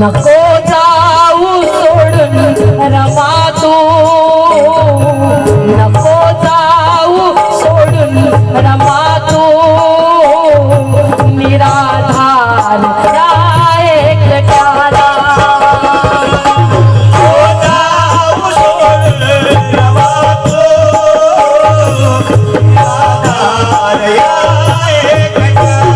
नको जाऊ सोडून रमा तू नको जाऊ सोडून रमा तू निराधार Yeah.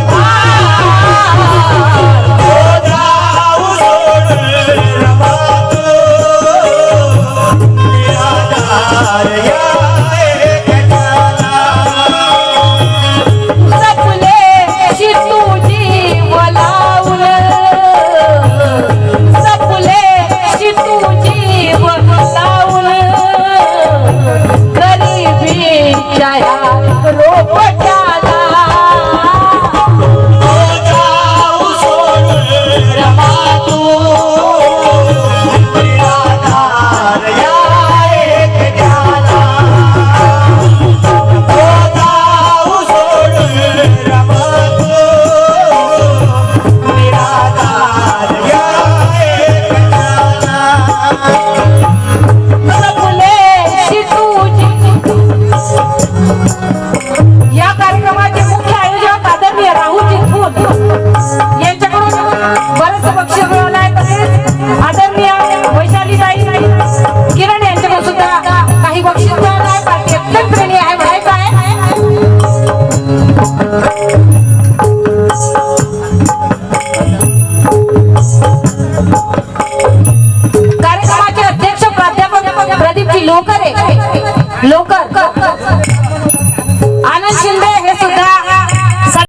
लोकर आहे. लोकर.